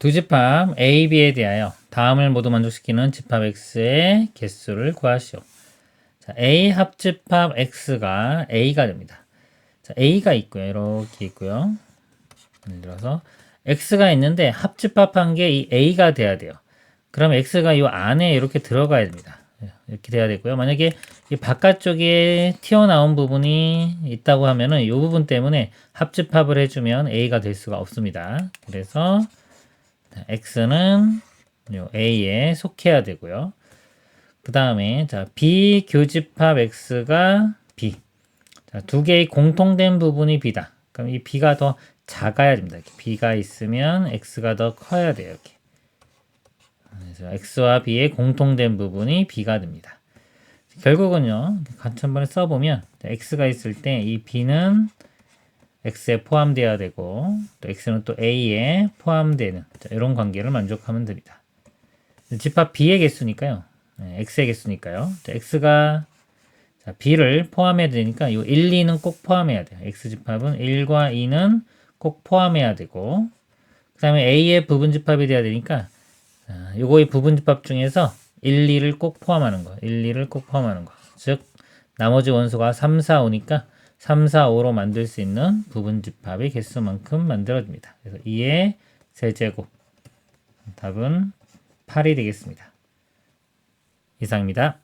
두 집합 A, B에 대하여 다음을 모두 만족시키는 집합 X의 개수를 구하시오. 자, A 합집합 X가 A가 됩니다. 자, A가 있고요. 이렇게 있고요. 예를 들어서 X가 있는데 합집합한 게 이 A가 돼야 돼요. 그럼 X가 이 안에 이렇게 들어가야 됩니다. 이렇게 돼야 되고요. 만약에 이 바깥쪽에 튀어나온 부분이 있다고 하면은 이 부분 때문에 합집합을 해주면 A가 될 수가 없습니다. 그래서 X는 요 A에 속해야 되고요. 그 다음에 자 B 교집합 X가 B. 자, 두 개의 공통된 부분이 B다. 그럼 이 B가 더 작아야 됩니다. 이렇게 B가 있으면 X가 더 커야 돼요. 이렇게. 그래서 X와 B의 공통된 부분이 B가 됩니다. 결국은요, 한번 써보면, X가 있을 때 이 B는 X에 포함되어야 되고, 또 X는 또 A에 포함되는, 자, 이런 관계를 만족하면 됩니다. 집합 B의 개수니까요, 네, X의 개수니까요. 자, X가 자, B를 포함해야 되니까 이 1, 2는 꼭 포함해야 돼요. X집합은 1과 2는 꼭 포함해야 되고, 그 다음에 A의 부분 집합이 돼야 되니까, 자, 요거의 부분 집합 중에서 1, 2를 꼭 포함하는 거. 1, 2를 꼭 포함하는 거. 즉, 나머지 원소가 3, 4, 5니까 3, 4, 5로 만들 수 있는 부분 집합의 개수만큼 만들어집니다. 그래서 2의 세제곱. 답은 8이 되겠습니다. 이상입니다.